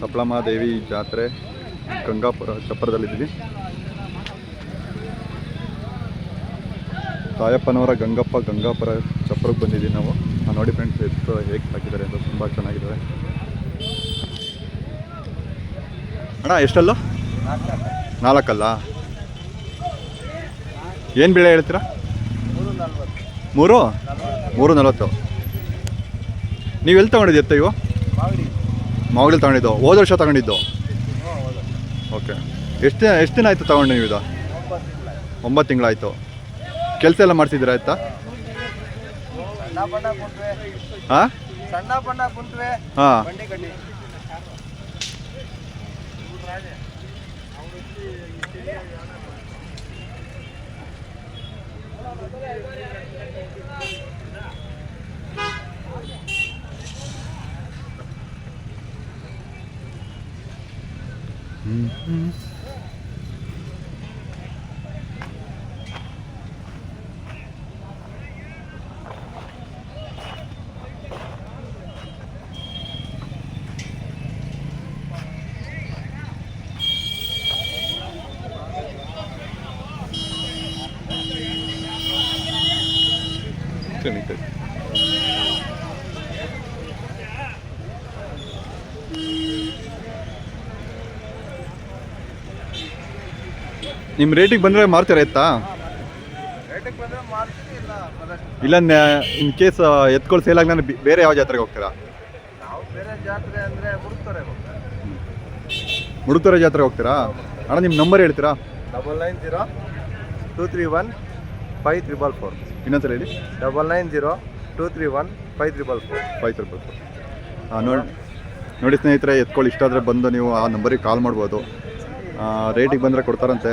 ಸಪ್ಲಮ್ಮ ದೇವಿ ಜಾತ್ರೆ ಗಂಗಾಪುರ ಚಪ್ಪರದಲ್ಲಿದ್ದೀವಿ. ತಾಯಪ್ಪನವರ ಗಂಗಪ್ಪ ಗಂಗಾಪುರ ಚಪ್ಪರಕ್ಕೆ ಬಂದಿದ್ದೀವಿ ನಾವು. ನೋಡಿ ಫ್ರೆಂಡ್ಸ್ ಎಷ್ಟು ಹೇಗೆ ಹಾಕಿದ್ದಾರೆ ಅಂತ ತುಂಬ ಚೆನ್ನಾಗಿದ್ದಾರೆ ಅಣ್ಣ, ಎಷ್ಟಲ್ಲ? ನಾಲ್ಕಲ್ಲ? ಏನು ಬೆಳೆ ಹೇಳ್ತೀರಾ? ಮೂರು ಮೂರು ನಲವತ್ತು. ನೀವು ಎಲ್ಲಿ ತಗೊಂಡಿದ್ದು ಎತ್ತ ಇವು? ಮಾವಗಲಿ ತಗೊಂಡಿದ್ದು, ಹೋದ ವರ್ಷ ತಗೊಂಡಿದ್ದು? ಓಕೆ. ಎಷ್ಟು ಎಷ್ಟು ದಿನ ಆಯಿತು ತಗೊಂಡು ನೀವು ಇದು? ಒಂಬತ್ತು ತಿಂಗಳಾಯಿತು ಕೆಲಸ ಎಲ್ಲ ಮಾಡ್ತಿದ್ದೀರಾ ಆಯ್ತಾ? ಹಾಂ? ಹಾಂ. 嗯嗯。这里可。ನಿಮ್ಮ ರೇಟಿಗೆ ಬಂದರೆ ಮಾರ್ತೀರಾ ಎತ್ತಾ? ರೇಟಿಗೆ ಬಂದ್ರೆ ಇಲ್ಲ ಇನ್ ಕೇಸ್ ಎತ್ಕೊಳ್ ಸೇಲ್ ಆಗಿ ನಾನು ಬೇರೆ ಯಾವ ಜಾತ್ರೆಗೆ ಹೋಗ್ತೀರಾ? ನಾವು ಬೇರೆ ಜಾತ್ರೆ ಅಂದ್ರೆ ಜಾತ್ರೆಗೆ ಹೋಗ್ತೀರಾ? ಅಣ್ಣ ನಿಮ್ಮ ನಂಬರ್ ಹೇಳ್ತೀರಾ? Double nine zero two three one five triple four ಇನ್ನೊಂದ್ಸಲ ಹೇಳಿ. Double nine zero two three one five triple four five ರೂಪಾಯಿ ಹಾಂ ನೋಡಿ ನೋಡಿ ಸ್ನೇಹಿತರೆ ಎತ್ಕೊಳ್ಳಿ ಇಷ್ಟ ಆದರೆ ಬಂದು ನೀವು ಆ ನಂಬರಿಗೆ ಕಾಲ್ ಮಾಡ್ಬೋದು. ರೇಟಿಗೆ ಬಂದರೆ ಕೊಡ್ತಾರಂತೆ.